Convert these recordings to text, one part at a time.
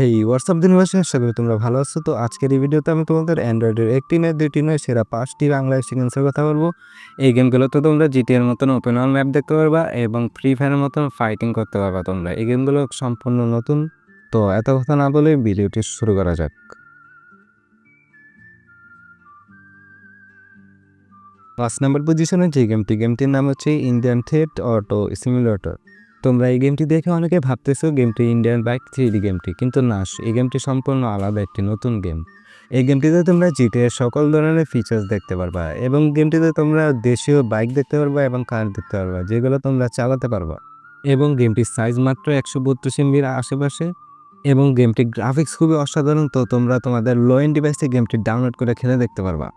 হেই WhatsApp দিনবাসী? আশা করি তোমরা ভালো আছো। তো আজকের এই ভিডিওতে আমি তোমাদের অ্যান্ড্রয়েডের একটি নয়, দুইটি নয়, সেরা পাঁচটি বাংলা সিকোয়েন্সের কথা বলব। এই গেমগুলোতে তোমরা জিটিএর মতন ওপেন অল ম্যাপ দেখতে পারবা এবং ফ্রি ফায়ারের মতন ফাইটিং করতে পারবা তোমরা। এই গেমগুলো সম্পূর্ণ নতুন। তো এত কথা না বলে ভিডিওটি শুরু করা যাক। পাঁচ নাম্বার পজিশনে যে গেমটি গেমটির নাম হচ্ছে ইন্ডিয়ান থ্রেড অটো সিমিলেটর তোমরা এই গেমটি দেখে অনেকে ভাবতেছো গেমটি ইন্ডিয়ান বাইক থ্রি ডি গেমটি কিন্তু না, এই গেমটি সম্পূর্ণ আলাদা একটি নতুন গেম এই গেমটিতে তোমরা জিটে সকল ধরনের ফিচার্স দেখতে পারবা এবং গেমটিতে তোমরা দেশীয় বাইক দেখতে পারবা এবং কার দেখতে পারবা, যেগুলো তোমরা চালাতে পারবা। এবং গেমটির সাইজ মাত্র একশো বত্রিশ এমবির আশেপাশে এবং গেমটির গ্রাফিক্স খুবই অসাধারণ, তো তোমরা তোমাদের লো এন্ড ডিভাইসে গেমটি ডাউনলোড করে খেলে দেখতে পারবা।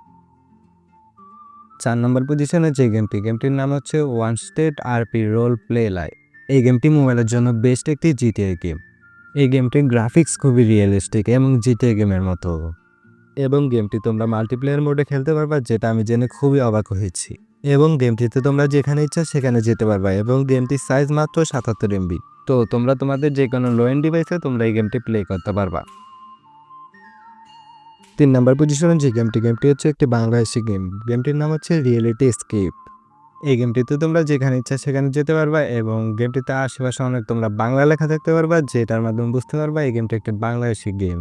চার নম্বর পজিশনে যে গেমটি গেমটির নাম হচ্ছে one state RP role play লাই এই গেমটি মোবাইলের জন্য বেস্ট একটি জিটিএ গেম এই গেমটির গ্রাফিক্স খুবই রিয়েলিস্টিক এবং জিটিএ গেমের মতো। এবং গেমটি তোমরা মাল্টিপ্লেয়ার মোডে খেলতে পারবা, যেটা আমি জেনে খুবই অবাক হয়েছি। এবং গেমটিতে তোমরা যেখানে ইচ্ছা সেখানে যেতে পারবা এবং গেমটির সাইজ মাত্র সাতাত্তর এমবি তো তোমরা তোমাদের যে কোনো লো এন্ড ডিভাইসে তোমরা এই গেমটি প্লে করতে পারবা। তিন নম্বর পজিশনে যে গেমটি গেমটি হচ্ছে একটি বাংলাদেশি গেম গেমটির নাম হচ্ছে রিয়েলিটি স্কেপ এই গেমটিতে তোমরা যেখানে ইচ্ছা সেখানে যেতে পারবা এবং গেমটিতে আশেপাশে অনেক তোমরা বাংলা লেখা দেখতে পারবা, যেটার মাধ্যমে বুঝতে পারবা এই গেমটি একটি বাংলাদেশি গেম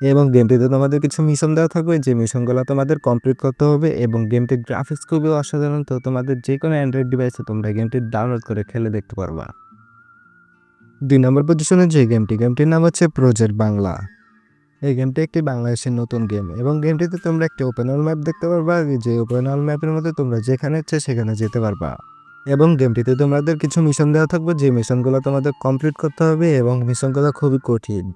এবং গেমটিতে তোমাদের কিছু মিশন দেওয়া থাকবে, যে মিশনগুলো তোমাদের কমপ্লিট করতে হবে এবং গেমটির গ্রাফিক্স খুবই অসাধারণ, তো তোমাদের যে কোনো অ্যান্ড্রয়েড ডিভাইসে তোমরা গেমটি ডাউনলোড করে খেলে দেখতে পারবা। দুই নম্বর পজিশনে যে গেমটি গেমটির নাম হচ্ছে প্রজেক্ট বাংলা এই গেমটি একটি বাংলাদেশের নতুন গেম এবং গেমটিতে তোমরা একটি ওপেন অল ম্যাপ দেখতে পারবা যে ওপেন অল ম্যাপের মধ্যে তোমরা যেখানে ইচ্ছে সেখানে যেতে পারবা। এবং গেমটিতে তোমাদের কিছু মিশন দেওয়া থাকবে, যে মিশনগুলো তোমাদের কমপ্লিট করতে হবে এবং মিশনগুলো খুবই কঠিন।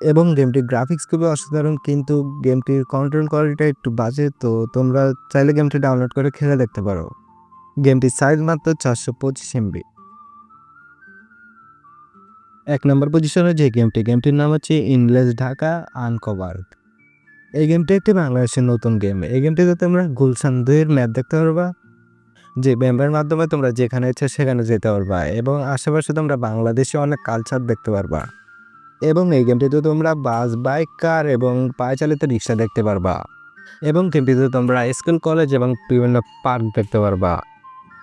এবং গেমটির গ্রাফিক্স খুবই অসাধারণ, কিন্তু গেমটির কন্ট্রোল কোয়ালিটিটা একটু বাজে, তো তোমরা চাইলে গেমটি ডাউনলোড করে খেলে দেখতে পারো। গেমটির সাইজ মাত্র চারশো পঁচিশ এমবি এক নম্বর পজিশনে যে গেমটি গেমটির নাম হচ্ছে ইনলেস ঢাকা আনকভার এই গেমটি একটি বাংলাদেশের নতুন গেম এই গেমটিতে তোমরা গুলশান দুইয়ের ম্যাপ দেখতে পারবা। যে ম্যাপের মাধ্যমে তোমরা যেখানে ইচ্ছে সেখানে যেতে পারবা এবং আশেপাশে তোমরা বাংলাদেশে অনেক কালচার দেখতে পারবা। এবং এই গেমটিতে তোমরা বাস বাইক কার এবং পায়চালিত রিক্সা দেখতে পারবা। এবং গেমটিতে তোমরা স্কুল কলেজ এবং বিভিন্ন পার্ক দেখতে পারবা।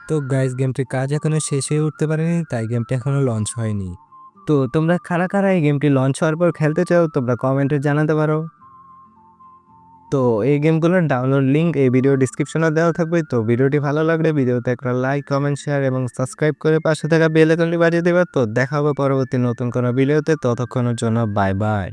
তো গাইজ গেমটির কাজ এখনও শেষ হয়ে উঠতে পারেনি, তাই গেমটি এখনও লঞ্চ হয়নি। তো তোমরা কারা কারা এই গেমটি লঞ্চ হওয়ার পর খেলতে চাও, তোমরা কমেন্টে জানাতে পারো। তো এই গেমগুলোর ডাউনলোড লিঙ্ক এই ভিডিও ডিসক্রিপশনে দেওয়া থাকবে। তো ভিডিওটি ভালো লাগলে ভিডিওতে একটা লাইক কমেন্ট শেয়ার এবং সাবস্ক্রাইব করে পাশে থাকা বেল আইকনটি বাজিয়ে দেবে। তো দেখা হবে পরবর্তী নতুন কোনো ভিডিওতে ততক্ষণের জন্য বাই বাই